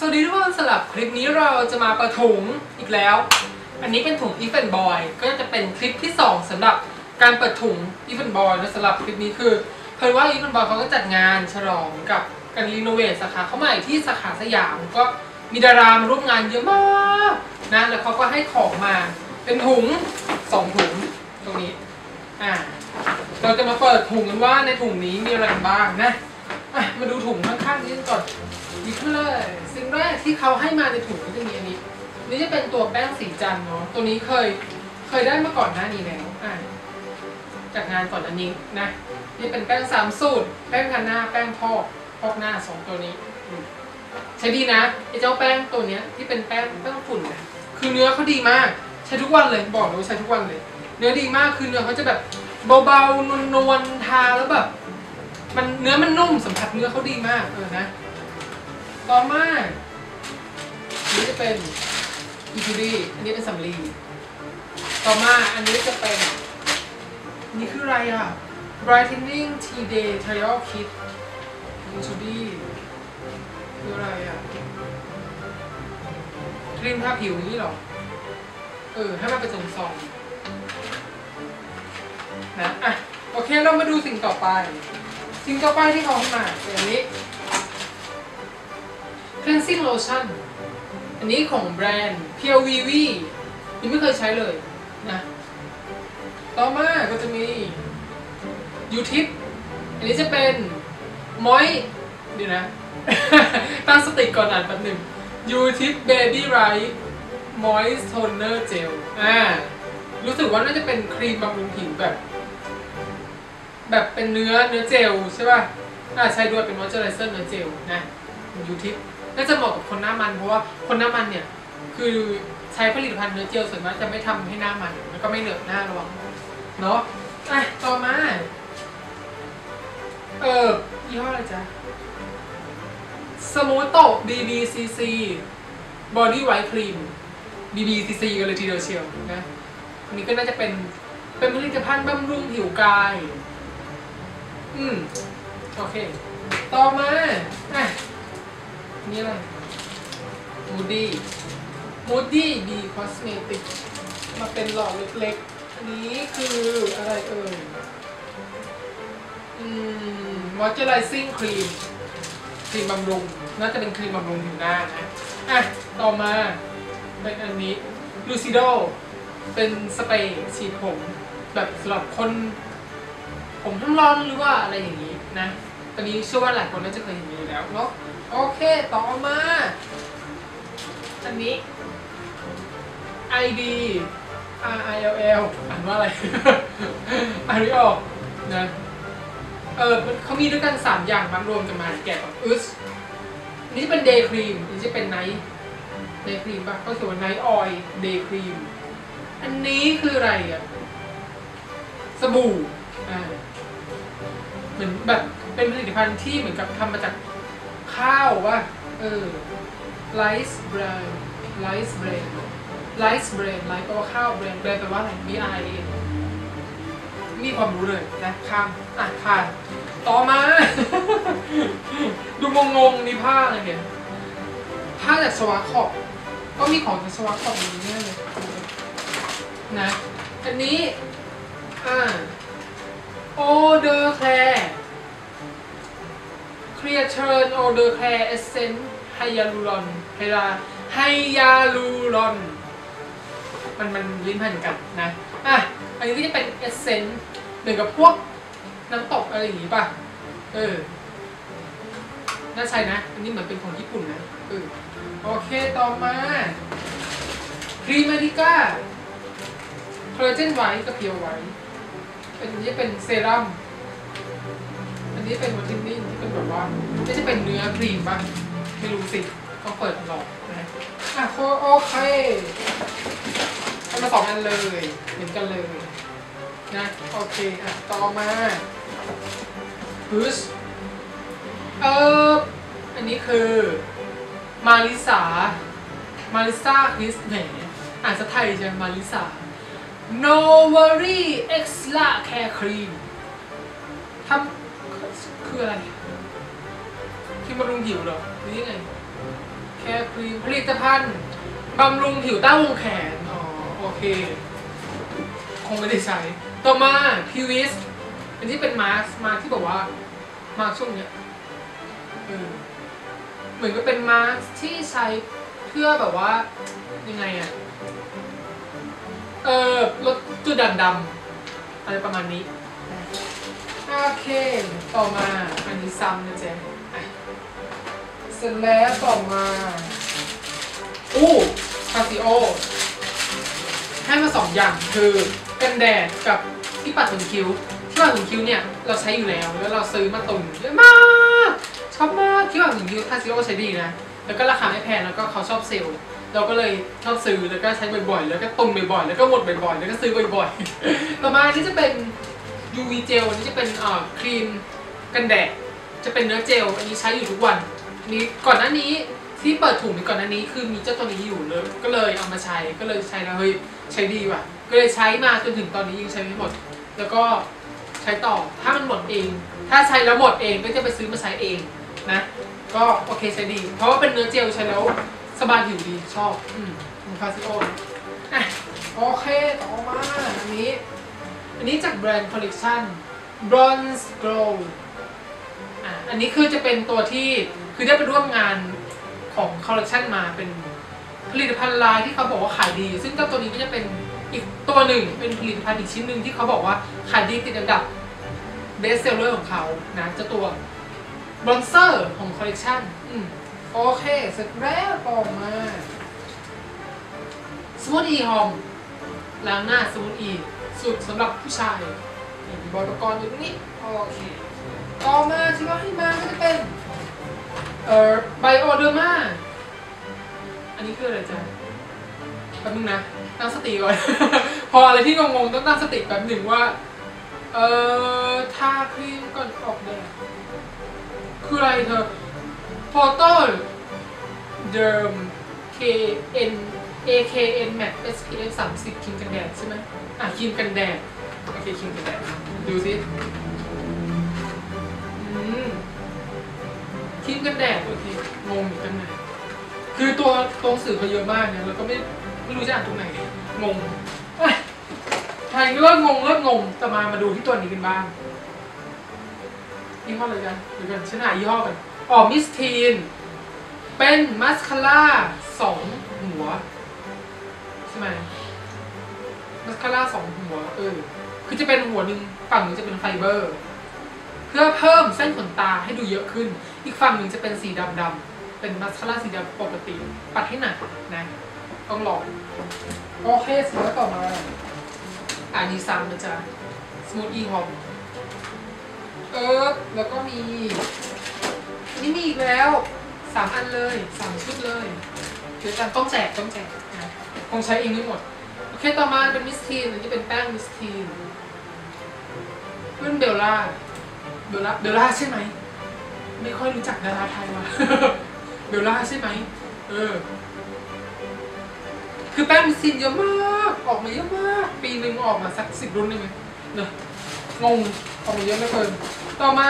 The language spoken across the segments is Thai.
สวัสดีทุกคนสำหรับคลิปนี้เราจะมาประถุงอีกแล้ว อันนี้เป็นถุง If and Boy ก็จะเป็นคลิปที่ 2สำหรับการเปิดถุง If and Boy นะสำหรับคลิปนี้คือ เพิ่นว่า If and Boy เขาก็จัดงานฉลองกับการรีโนเวทสาขาเขามาอีกที่สาขาสยามก็มีดารามาร่วมงานเยอะมากนะแล้วเขาก็ให้ของมาเป็นถุงสองถุงตรงนี้อ่าเราจะมาเปิดถุงกันว่าในถุงนี้มีอะไรบ้างนะะมาดูถุงข้างๆนี้ก่อน นเลยสิ่งแรกที่เขาให้มาในถุงก็จะมีอันนี้ นี่จะเป็นตัวแป้งสีจันเนาะตัวนี้เคยเคยได้มาก่อนหน้านี้แล้วอะจากงานก่อนอันนี้นะ นี่เป็นแป้งสามสูตร แป้งพันหน้าแป้งพอกพอกหน้าสองตัวนี้ใช้ดีนะไอ้เจ้าแป้งตัวเนี้ยที่เป็นแป้งแป้งฝุ่นนะคือเนื้อเขาดีมาก ใช้ทุกวันเลยบอกเลยว่าใช้ทุกวันเลย เนื้อดีมากคือเนื้อเขาจะแบบเบาๆนวลๆทาแล้วแบบมันเนื้อมันนุ่มสัมผัสเนื้อเขาดีมากเออนะ ต่อมาอันนี้จะเป็นอีทูดีอันนี้เป็นสำลีต่อมาอันนี้จะเป็น นี่คืออะไรอะ brightening tea day trial kit อีทูดีคืออะไรอะครีมทาผิวนี้หรอ เออ ให้มันเป็นซองนะ อะ โอเค เรามาดูสิ่งต่อไป สิ่งต่อไปที่เขาให้มาเป็นอันนี้ cleansing lotion อันนี้ของแบรนด์ Pure VV ยังไม่เคยใช้เลยนะ ต่อมาก็จะมี u t i p อันนี้จะเป็นมอยเดี๋ยวนะ ตั้งสติก่อนอ่านแป๊บหนึ่ง u t i p Baby Right Moist Toner Gel อ่ารู้สึกว่าน่าจะเป็นครีมบำรุงผิวแบบ แบบเป็นเนื้อเนื้อเจลใช่ป่ะอ่าใช้ด้วยเป็นมอยเจอร์ไรเซอร์เนื้อเจลนะยูทิป น่าจะเหมาะกับคนหน้ามันเพราะว่าคนหน้ามันเนี่ยคือใช้ผลิตภัณฑ์เนื้อเจลส่วนมากจะไม่ทำให้หน้ามันแล้วก็ไม่เหนอะหน้าระวังเนาะอะต่อมา เออยี่ห้ออะไรจ๊ะสมูโต BBCC Body White Cream BBCC กันเลยทีเดียวเชียวนะอันนี้ก็น่าจะเป็นเป็นผลิตภัณฑ์บำรุงผิวกาย อืม โอเค ต่อมาอะ นี่อะไร Moody Moody B Cosmetic มาเป็นหลอดเล็กๆ นี้คืออะไรเอ่ยอืม Moisturizing Cream ครีมบำรุง น่าจะเป็นครีมบำรุงผิวหน้านะ อะ ต่อมาเป็นอันนี้ Lucido เป็นสเปรย์ฉีดผม แบบสำหรับคน ผมทั้งร้อนหรือว่าอะไรอย่างนี้นะ ตอนนี้เชื่อว่าหลายคนน่าจะเคยเห็นอยู่แล้วเนาะ โอเคต่อมาอันนี้ ID R I L L อ่านว่าอะไรอ่านไม่ออกนะเออเขามีด้วยกัน 3 อย่างมารวมกันมาแกะกับอึสอันนี่จะเป็นเดย์ครีมนนี้จะเป็นไนท์เดย์ครีมป่ะก็คือว่าไนท์ออยล์เดย์ครีมอันนี้คืออะไรอะสบู่อ่าเหมือนแบบเป็นผลิตภัณฑ์ที่เหมือนกับทำมาจาก ข้าวว่าเออไลซ์แบรนด์ไลซ์แบรนด์ไลซ์แบรนด์ไลซ์แปลว่าข้าวแบรนด์แบรนด์แปลว่าอะไร B I N มีความรู้เลยนะข้ามอะผ่านต่อมา ดูงงๆนี่ผ้าอะไรเนี่ยผ้าจากสวาคอบก็มีของจากสวาคอบอย่างนี้เลยนะอันนี้อ่าโอเดอร์แคร์ เคลียร์เชิญโอเดอร์แคร์เอเซนต์ไฮยาลูรอนไฮยาไฮยาลูรอน มันมันลิ้นพันกันนะอะอันนี้ก็จะเป็นเอเซนต์เหมือนกับพวกน้ำตกอะไรอย่างงี้ป่ะ เออ น่าใช่นะ อันนี้เหมือนเป็นของญี่ปุ่นนะ เออ โอเคต่อมาครีมอดิก้าคอลลาเจนไวท์กับเพียวไวท์อันนี้เป็นเซรั่ม อันนี้เป็นวัตถุดิบที่เป็นแบบว่าไม่ใช่เป็นเนื้อครีมป่ะไม่รู้สิต้องเปิดหลอกนะอะโอเคเอามาสองอันเลยเหมือนกันเลยนะโอเคอะต่อมาฮึสเอออันนี้คือมาริสามาริซาคริสแหมอ่านสะไทยใช่ไหมมาริสา No Worry Extra Care Cream ทำ คืออะไรครีมบำรุงผิวเหรอหรือยังไงแค่รีมผลิตภัณฑ์บำรุงผิวใต้าวงแขนอ๋อโอเค คงไม่ได้ใช้ ต่อมาพิวิสอันนี้เป็นมาร์คมาที่บอกว่ามาร์คช่วงเนี้ยเออเหมือนกับเป็นมาร์คที่ใช้เพื่อแบบว่ายังไงอะเออลดจุดด่างดำอะไรประมาณนี้ เค ต่อมา อันนี้ซ้ำนะเจ๊เสร็จแล้วต่อมา อู้คาซิโอ ให้มาสองอย่างคือกันแดดกับที่ปัดขนคิ้ว ที่ปัดขนคิ้วเนี่ย เราใช้อยู่แล้ว แล้วเราซื้อมาตุนเยอะมาก ชอบมากที่ปัดขนคิ้วคาซิโอใช้ดีนะ แล้วก็ราคาไม่แพง แล้วก็เขาชอบเซลล์เราก็เลยชอบซื้อแล้วก็ใช้บ่อยๆ แล้วก็ตุนบ่อยๆ แล้วก็หมดบ่อยๆ แล้วก็ซื้อบ่อยๆ ต่อมาที่จะเป็น UV เจลอันนี้จะเป็นเอ่อครีมกันแดดจะเป็นเนื้อเจล อันนี้ใช้อยู่ทุกวันนี้ก่อนหน้านี้ที่เปิดถุงในก่อนหน้านี้คือมีเจ้าตัวนี้อยู่เลย ก็เลยเอามาใช้ก็เลยใช้แล้วเฮ้ยใช้ดีว่ะ ก็เลยใช้มาจนถึงตอนนี้ยังใช้ไม่หมด แล้วก็ใช้ต่อถ้ามันหมดเอง ถ้าใช้แล้วหมดเองก็จะไปซื้อมาใช้เองนะ ก็โอเคใช้ดี เพราะว่าเป็นเนื้อเจลใช้แล้วสบายผิวดีชอบ อืมของคาซิโออะโอเคต่อมาอันนี้ อันนี้จากแบรนด์ Collection Bronze Glow อะอันนี้คือจะเป็นตัวที่คือได้ไปร่วมงานของ Collection มาเป็นผลิตภัณฑ์ลายที่เขาบอกว่าขายดี ซึ่งเจ้าตัวนี้ก็จะเป็นอีกตัวหนึ่งเป็นผลิตภัณฑ์อีกชิ้นหนึ่งที่เขาบอกว่าขายดีติดอันดับ Best Seller ของเขานะเจ้าตัว Bronzer ของ Collection อืมโอเคเสร็จแล้วต่อมา Smooth E Home ล้างหน้า Smooth E สุดสำหรับผู้ชายมีบอยประกรณ์อยู่ตรงนี้โอเคต่อมาที่ว่าให้มาก็จะเป็นเอ่อไบโอเดอร์มาอันนี้คืออะไรจ๊ะแป๊บนึงนะตั้งสติก่อน พออะไรที่งงๆต้องตั้งสติแป๊บหนึ่งว่า เอ่อทาครีมก่อนออกแดดคืออะไรเธอ Photo Derm KN AKN Matte SPF 30ครีมกันแดดใช่ไหมอะครีมกันแดดโอเคครีมกันแดดดูสิอืมครีมกันแดดโอเคงงอยู่กันไหนคือตัวตัวหนังสื่อเขาเยอะมากเนี่ยแล้วก็ไม่ไม่รู้จะอ่านตรงไหนงงเอ้ยเริ่มงงเริ่มงงจะมามาดูที่ตัวนี้กันบ้างยี่ห้ออะไรกันเดี๋ยวกันฉันหายี่ห้อกันอ๋อมิสทีนเป็นมัสคาร่าสอง ช่ไหมมัสคาร่าสองหัวเออคือจะเป็นหัวหนึ่งฝั่งหนึ่งจะเป็นไฟเบอร์ เพื่อเพิ่มเส้นขนตาให้ดูเยอะขึ้น อีกฝั่งหนึ่งจะเป็นสีดำดำเป็นมัสคาร่าสีดำปกติ ปัดให้หนักนะต้องลองโอเคสแล้วต่อมาอันนี้ซ้ำนะจ๊ะ Smooth E Home เออแล้วก็มีนนี้มีอีกแล้วสามอันเลยสามชุดเลยเดี๋ยวกันต้องแจกต้องแจก คงใช้เองไม่หมด โอเค ต่อมาเป็นมิสทีน อันนี้เป็นแป้งมิสทีนเพื่นเบลล่า เบลล่า เบลล่าใช่ไหม ไม่ค่อยรู้จักดาราไทยว่ะเบลล่าใช่ไหม เออ คือแป้งมิสทีนเยอะมาก ออกมาเยอะมาก ปีหนึ่งออกมาสักสิบรุ่นหนึ่งเนอะงงออกมาเยอะเหลือเกิน ต่อมา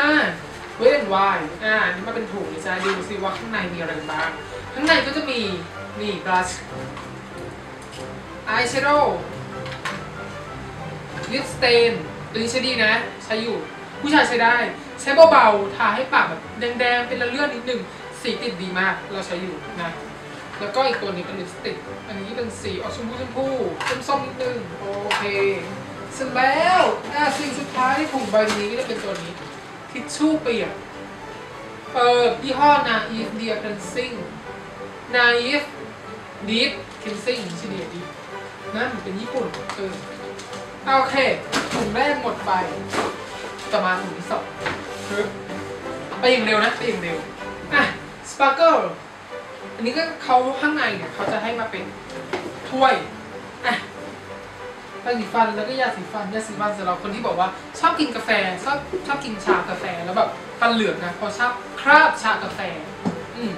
เวทวายอ่าอันนี่มาเป็นถุงนะจ๊ะดูสิว่าข้างในมีอะไรบ้าง ข้างในก็จะมีนี่บลัช อายแชโดว์ลิปสเตนตัวนี้ใช้ดีนะ ใช้อยู่ ผู้ชายใช้ได้ ใช้เบาๆ ทาให้ปากแบบแดงๆ เป็นระเลื่อนนิดหนึ่งสีติดดีมาก เราใช้อยู่นะ แล้วก็อีกตัวนี้เป็นลิปสติก อันนี้เป็นสีออกชมพูชมพูส้มๆนิดนึง โอเคเสร็จแล้วอะสิ่งสุดท้ายที่ถุงใบนี้ก็จะเป็นตัวนี้ ทิชชู่เปียกเอ่อยี่ห้อ Naif Dear Cleansing Naif Deep Cleansing ชื่อเดียดี นะมันเป็นญี่ปุ่นเอออะโอเคถุงแรกหมดไปต่อมาถุงที่สองปึ๊บไปอย่างเร็วนะไปอย่างเร็วอะ Sparkle อันนี้ก็เขาข้างในเนี่ยเขาจะให้มาเป็นถ้วยอะแปรงสีฟันแล้วก็ยาสีฟันยาสีฟันสำหรับคนที่บอกว่าชอบกินกาแฟชอบชอบกินชากาแฟแล้วแบบฟันเหลืองนะพราะชอบคราบชากาแฟ อืม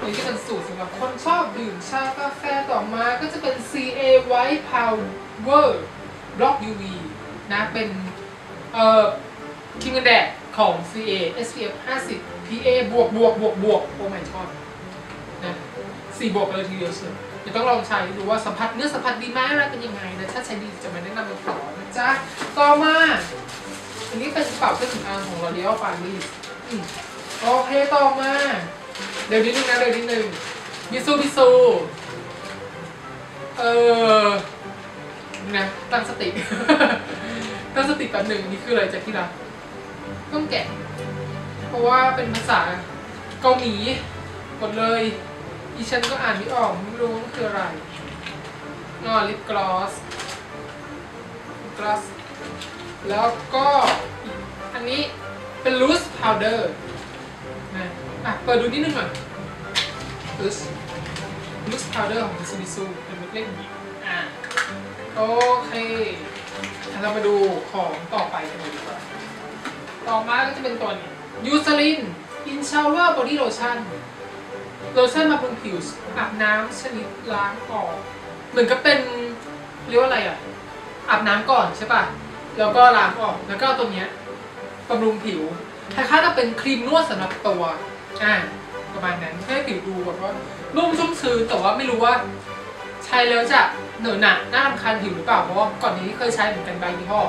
อันนี้ก็เป็นสูตรสำหรับคนชอบดื่มชากาแฟต่อมาก็จะเป็น CA White Power Block UV นะ เป็นเอ่อครีมกันแดดของ CA SPF 50 PA บวกบวกบวกบวกโอ้ my god นะสี่บวกกันเลยทีเดียวเชียวเดี๋ยวต้องลองใช้ดูว่าสัมผัสเนื้อสัมผัสดีไหมอะไรเป็นยังไงนะถ้าใช้ดีจะมาแนะนำกันต่อนะจ๊ะ ต่อมา อันนี้เป็นกระเป๋าเครื่องสำอางของเราเดียวปารีสอืมโอเคต่อมา เดี๋ยวนิดนึงนะเดี๋ยวนิดนึงบิซูบิซูเออนะตั้งสติ ตั้งสติแป๊บหนึ่งนี่คืออะไรจากที่รักต้องแกะ เพราะว่าเป็นภาษาเกาหลีหมดเลย อีฉันก็อ่านไม่ออกไม่รู้ว่ามันคืออะไรนอลิปกลอสกลอสแล้วก็อันนี้เป็น loose powder นะอ่่ะ เปิดดูนิดนึงหน่อย loose loose powder ของ Mitsubishi เป็นเล็กๆอย่างนี้อะ โอเคเรามาดูของต่อไปกันเลยดีกว่า ต่อมาก็จะเป็นตัวนี้ยูซลินอินชาวเวอร์บอดี้โลชั่นโลชั่นมาบำรุงผิวอาบน้ำชนิดล้างออก เหมือนกับเป็นเรียกว่าอะไรอะ อาบน้ำก่อนใช่ป่ะ แล้วก็ล้างออก แล้วก็ตัวเนี้ยบำรุงผิวคล้ายๆกับเป็นครีมนวดสำหรับตัว อ่าประมาณนั้นให้ผิวดูแบบว่านุ่มชุ่มชื้นแต่ว่าไม่รู้ว่า ใช้แล้วจะเหนอะหนะน่ารำคาญผิวหรือเปล่าเพราะว่าก่อนนี้เคยใช้เหมือนกันใบยี่ห้อ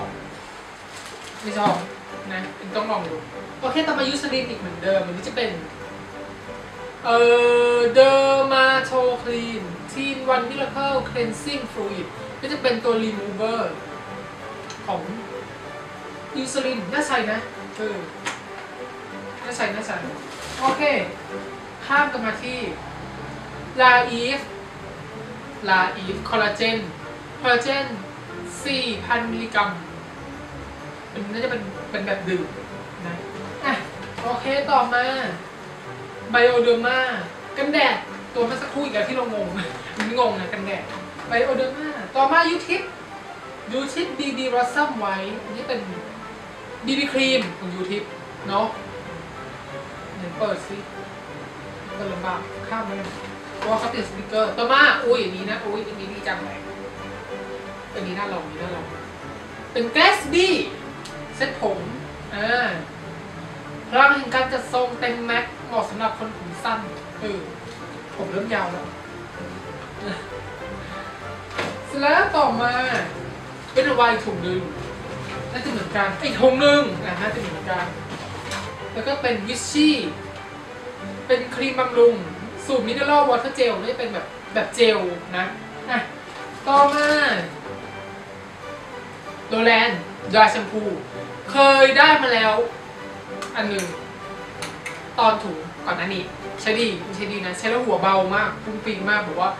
ไม่ชอบนะต้องลองดูโอเคต่อมายูสลินอีกเหมือนเดิมอันนี้จะเป็นเอ่อเดอร์มาโทคลีนทีนวันมิราเคิลคลีนซิ่งฟลูอิดก็จะเป็นตัวรีมูเวอร์ของยูสลินน่าใช้นะเออน่าใช้น่าใช้ โอเค ข้ามกันมาที่ลาอีฟลาอีฟคอลลาเจนคอลลาเจน 4,000 มิลลิกรัมมันน่าจะเป็นเป็นแบบดื่มนะอะโอเคต่อมาไบโอเดอร์มากันแดดตัวเมื่อสักครู่อีกแล้วที่เรางงมันงงนะกันแดดไบโอเดอร์มาต่อมายูทิปยูทิปบีบีรอสซัมไว้อันนี้เป็นบีบีครีมของยูทิปเนาะ เปิดสิเปิดลำบากข้ามไปเลยเพราะว่าเขาติดสติกเกอร์ต่อมาอุ้ยอันนี้นะอุ้ยอันนี้ดีจังเลยอันนี้น่าลองอันนี้น่าลองเป็นแกสบี้เซ็ตผมอ่าพลังแห่งการจัดทรงเต็มแม็กเหมาะสำหรับคนผมสั้นเออผมเริ่มยาวแล้วเสร็จแล้วต่อมาเป็นวน์ถุงหนึ่งน่าจะเหมือนกันอีกถุงหนึ่งนะน่าจะเหมือนกัน แล้วก็เป็นวิชชี่ เป็นครีมบำรุง สูตรมิเนอรัลวอเตอร์เจลนี่เป็นแบบแบบเจลนะอะต่อมาโรแลนด์ดราแชมพู เคยได้มาแล้ว อันหนึ่ง ตอนถูก่อนหน้านี้ใช้ดีใช้ดีนะ ใช้แล้วหัวเบามากฟุ้งฟิงมากบอกว่า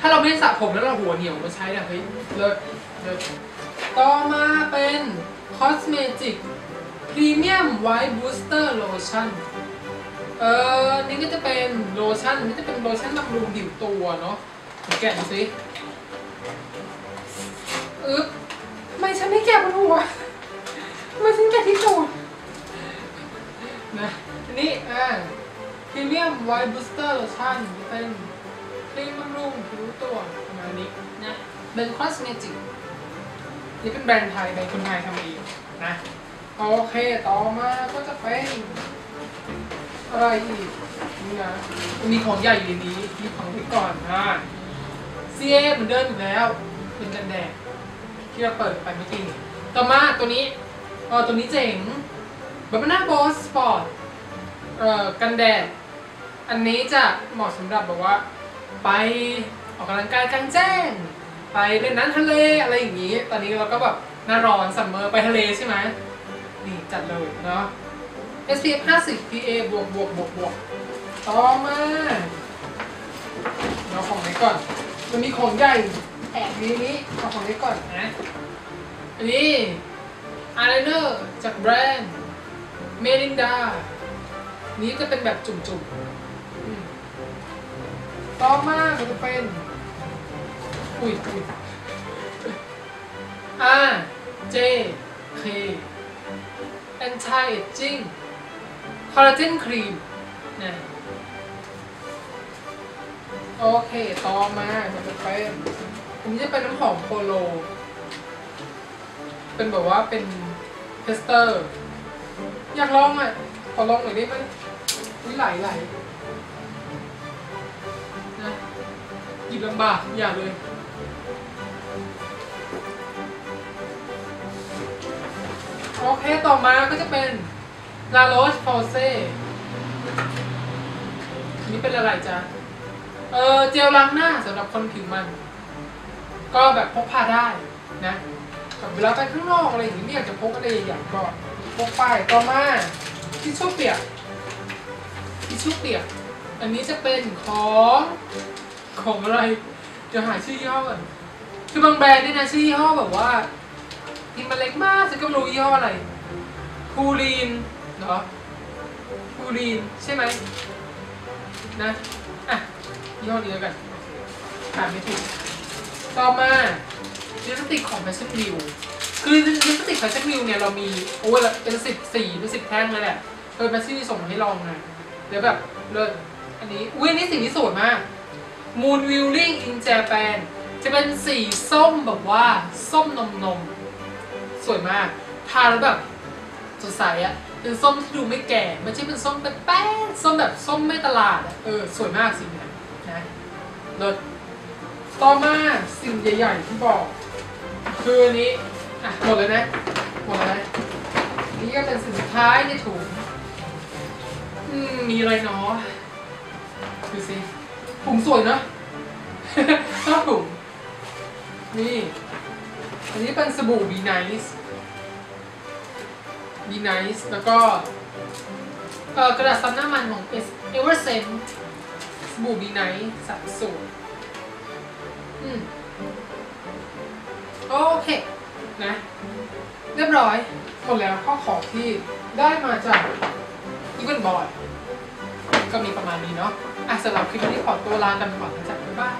ถ้าเราไม่ได้สระผมแล้วเราหัวเหนียวมาใช้เนี่ยเฮ้ยเลิศเลิศต่อมาเป็นคอสเมติกพรี เออนี่ก็จะเป็นโลชั่นนี่จะเป็นโลชั่นบำรุงผิวตัวเนาะแกะดูสิอึ๊บไม่ฉันไม่แกะบนหัวไมฉันแกะที่ตูดนะอันนี้อ่าพรีเมียมไวท์บูสเตอร์โลชั่นเป็นครีมบำรุงผิวตัวประมาณนี้นะเป็นคอสเมติกนี่เป็นแบรนด์ไทยแบรนคนไทยทำเองนะโอเคต่อมาก็จะเป็น อะไรอีกนี่นะมีของใหญ่อยู่ในนี้มีของที่ก่อนอ่า CA เหมือนเดิมอยู่แล้ว เป็นกันแดดที่เราเปิดไปเมื่อกี้นี้ต่อมาตัวนี้เออตัวนี้เจ๋งบับนาบอสสปอร์ตเอ่อกันแดด อันนี้จะเหมาะสำหรับแบบว่า ไปออกกำลังกายกลางแจ้ง ไปเล่นน้ำทะเลอะไรอย่างนี้ ตอนนี้เราก็แบบหน้าร้อนซัมเมอร์ไปทะเลใช่ไหมนี่จัดเลยเนาะ SPF 50 PA บวกบวกบวกบวกต่อมาเราของไหนก่อน มันมีของใหญ่แอบนี้นี้เอาของนี้ก่อนนะ อันนี้อายไลเนอร์จากแบรนด์เมลินดา นี้จะเป็นแบบจุ่มๆ ต่อมาก็จะเป็น อุ้ยอุ้ย R J K Anti Aging Collagen Cream นะโอเค ต่อมามันจะเป็นอันนี้จะเป็นน้ำหอมโพโล เป็นแบบว่าเป็นเทสเตอร์ อยากลองอะ ขอลองหน่อยได้ไหมอุ้ยไหลไหลนะยิบลำบากอย่าเลยโอเค ต่อมาก็จะเป็น La Roche Posay อันนี้เป็นอะไรจ๊ะ เออเจลล้างหน้าสำหรับคนผิวมัน ก็แบบพกพาได้นะแบบเวลาไปข้างนอกอะไรอย่างนี้ไม่อยากจะพกอะไรใหญ่ๆก็พกไปต่อมาทิชชู่เปียกทิชชู่เปียก อันนี้จะเป็นของของอะไรเดี๋ยวหาชื่อยี่ห้อก่อนคือบางแบรนด์เนี่ยนะชื่อยี่ห้อแบบว่าพิมพ์มันเล็กมากฉันก็ไม่รู้ยี่ห้ออะไรพูลีน เหรอพูลีนใช่ไหมนะ อะยี่ห้อนี้แล้วกันถามไม่ถูกต่อมาลิปสติกของ Fashion View คือลิปสติก Fashion View เนี่ยเรามีโอ้ยเป็นสิบสี่เป็นสิบแท่งเลยแหละเออ Fashion View ส่งมาให้ลองนะเดี๋ยวแบบเลิศอันนี้ อุ้ยอันนี่สีนี้สวยมาก Moon Wheeling in Japan จะเป็นสีส้มแบบว่าส้มนมนม สวยมาก ทาแล้วแบบสดใสอะ เป็นส้มที่ดูไม่แก่ไม่ใช่เป็นส้มแป๊ดส้มแบบส้มไม่ตลาดอะเออสวยมากสีเนี้ยนะเลิศต่อมาสิ่งใหญ่ๆที่บอก คืออันนี้อะหมดเลยนะหมดเลยนะนี่ก็เป็นสิ่งสุดท้ายในถุงอืมมีอะไรเนาะดูสิถุงสวยเนอะชอบถุงนี่อันนี้เป็นสบู่ Be Nice Be Nice แล้วก็เอ่อกระดาษซับหน้ามันของ S Eversense สบู่ Be Nice สามสูตรอืมโอเค นะ เรียบร้อยหมดแล้วข้อของที่ได้มาจาก e v e n Boy ก็มีประมาณนี้เนาะอะสำหรับคลิปนี้ขอตัวลากันก่อนนะจ๊ะบ๊ายบาย